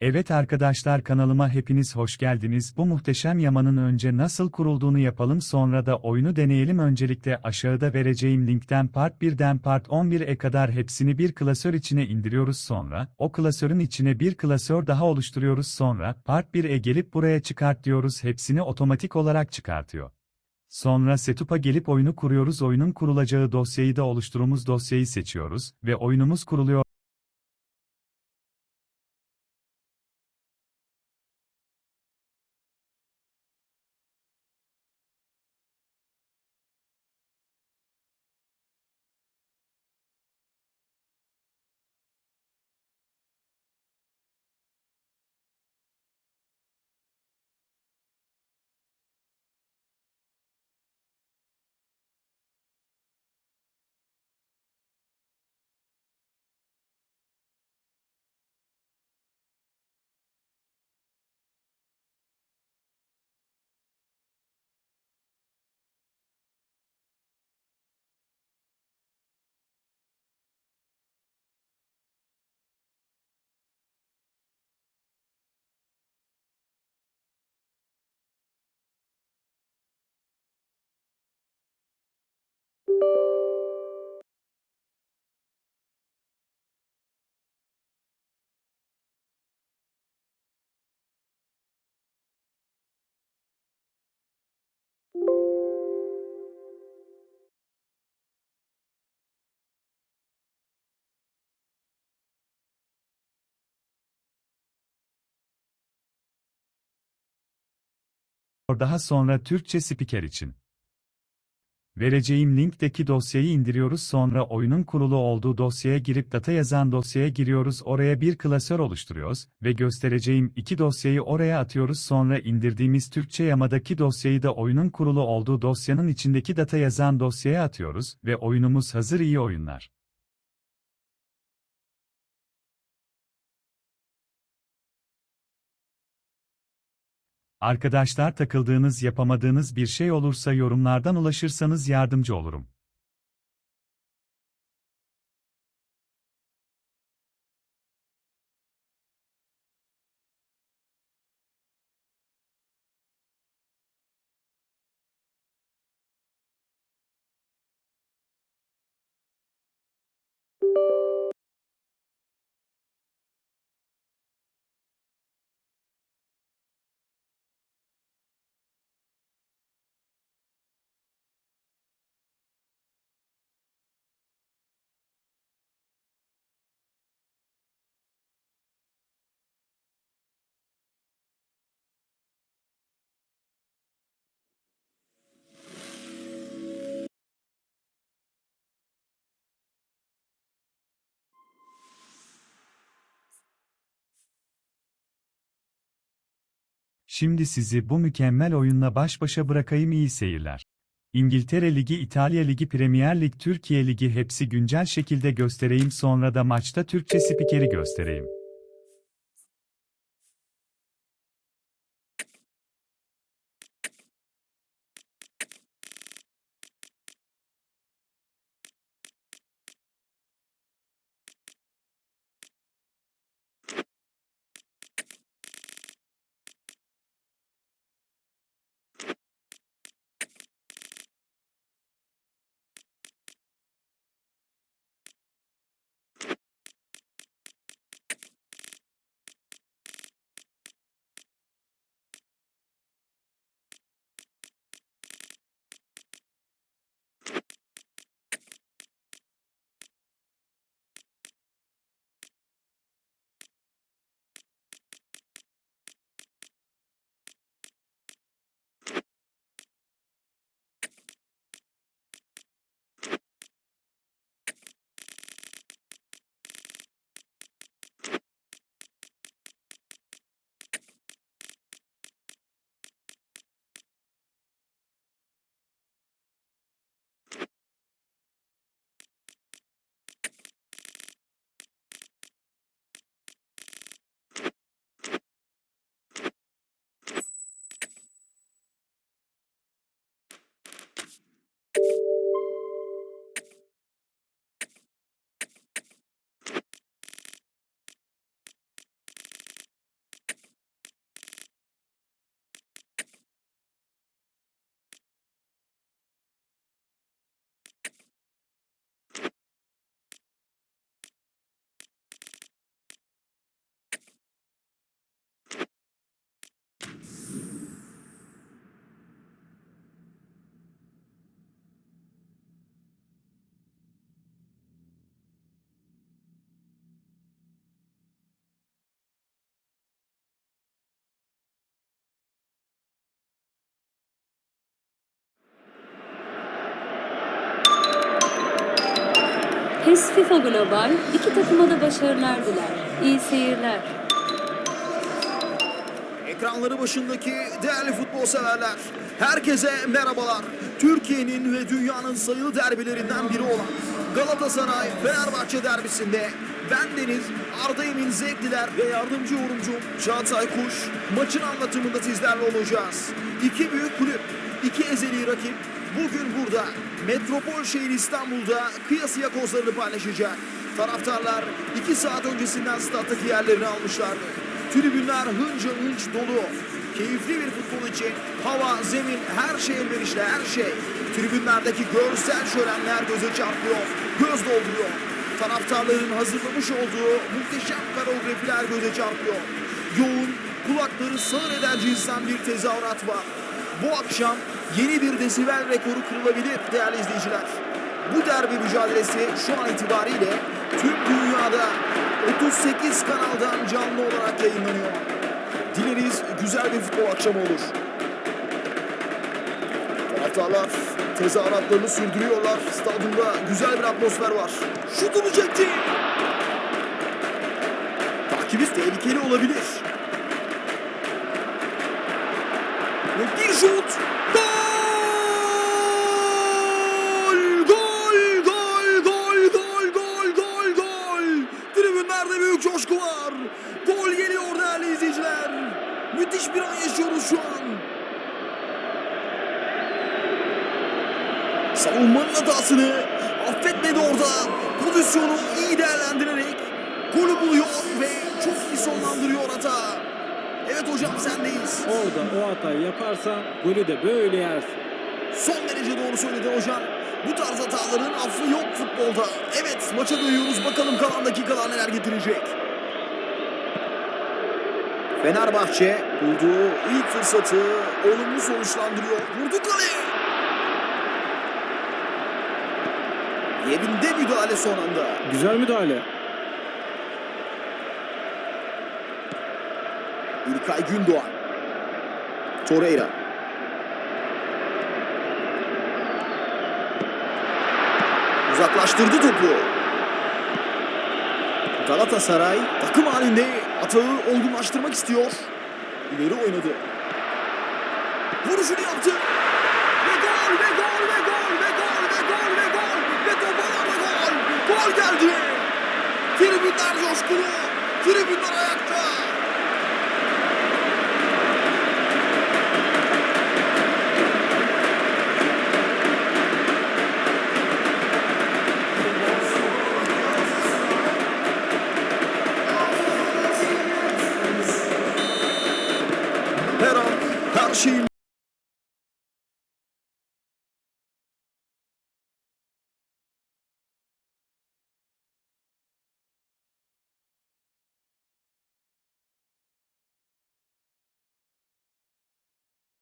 Evet arkadaşlar kanalıma hepiniz hoş geldiniz. Bu muhteşem yamanın önce nasıl kurulduğunu yapalım sonra da oyunu deneyelim. Öncelikle aşağıda vereceğim linkten Part 1'den Part 11'e kadar hepsini bir klasör içine indiriyoruz sonra. O klasörün içine bir klasör daha oluşturuyoruz sonra. Part 1'e gelip buraya çıkart diyoruz. Hepsini otomatik olarak çıkartıyor. Sonra setup'a gelip oyunu kuruyoruz. Oyunun kurulacağı dosyayı da oluşturduğumuz dosyayı seçiyoruz ve oyunumuz kuruluyor. Daha sonra Türkçe spiker için. Vereceğim linkteki dosyayı indiriyoruz sonra oyunun kurulu olduğu dosyaya girip data yazan dosyaya giriyoruz oraya bir klasör oluşturuyoruz ve göstereceğim iki dosyayı oraya atıyoruz sonra indirdiğimiz Türkçe yamadaki dosyayı da oyunun kurulu olduğu dosyanın içindeki data yazan dosyaya atıyoruz ve oyunumuz hazır iyi oyunlar. Arkadaşlar takıldığınız yapamadığınız bir şey olursa yorumlardan ulaşırsanız yardımcı olurum. Şimdi sizi bu mükemmel oyunla baş başa bırakayım iyi seyirler. İngiltere Ligi, İtalya Ligi, Premier Lig, Türkiye Ligi hepsi güncel şekilde göstereyim sonra da maçta Türkçe spikeri göstereyim. PES FIFA Global iki takıma da başarılar diler. İyi seyirler. Ekranları başındaki değerli futbol severler. Herkese merhabalar. Türkiye'nin ve dünyanın sayılı derbilerinden biri olan Galatasaray Fenerbahçe derbisinde ben Deniz, Arda Emin Zevkliler ve yardımcı yorumcum Çağatay Kuş maçın anlatımında sizlerle olacağız. İki büyük kulüp, iki ezeli rakip bugün burada metropol şehir İstanbul'da kıyasıya kozlarını paylaşacak. Taraftarlar iki saat öncesinden stat'taki yerlerini almışlardı. Tribünler hınca hınç dolu. Keyifli bir futbol için hava, zemin, her şey elverişli, her şey. Tribünlerdeki görsel şölenler göze çarpıyor, göz dolduruyor. Taraftarların hazırlamış olduğu muhteşem koreografiler göze çarpıyor. Yoğun, kulakları sağır eder cinsten bir tezahürat var. Bu akşam yeni bir desibel rekoru kırılabilir değerli izleyiciler. Bu derbi mücadelesi şu an itibariyle tüm dünyada 38 kanaldan canlı olarak yayınlanıyor. Dileriz güzel bir futbol akşamı olur. Taraftarlar tezahüratlarını sürdürüyorlar. Stadyumda güzel bir atmosfer var. Şut olacaktı. Takibiz tehlikeli olabilir. Ve bir şut. Gol! Gol! Gol! Gol! Gol! Gol! Gol! Gol! Tribünlerde büyük coşku var. Gol geliyor değerli izleyiciler. Müthiş bir an yaşıyoruz şu an. Savunmanın hatasını affetmedi orada. Pozisyonu iyi değerlendirerek golü buluyor ve çok iyi sonlandırıyor hata. Evet hocam sendeyiz. Orada o hatayı yaparsan golü de böyle yersin. Son derece doğru söyledi hocam. Bu tarz hataların affı yok futbolda. Evet maça dönüyoruz bakalım kalan dakikalar neler getirecek. Fenerbahçe bulduğu ilk fırsatı olumlu sonuçlandırıyor. Vurdu kaleye. Yerinde müdahale son anda. Güzel müdahale. İlkay Gündoğan. Torreira. Uzaklaştırdı topu. Galatasaray takım halinde atağı olgunlaştırmak istiyor. İleri oynadı. Vuruşunu yaptı. Ve gol ve gol ve gol ve gol ve gol ve gol ve topalarda gol. Gol geldi. Tribünler coşkulu. Tribünler ayakta. Pero další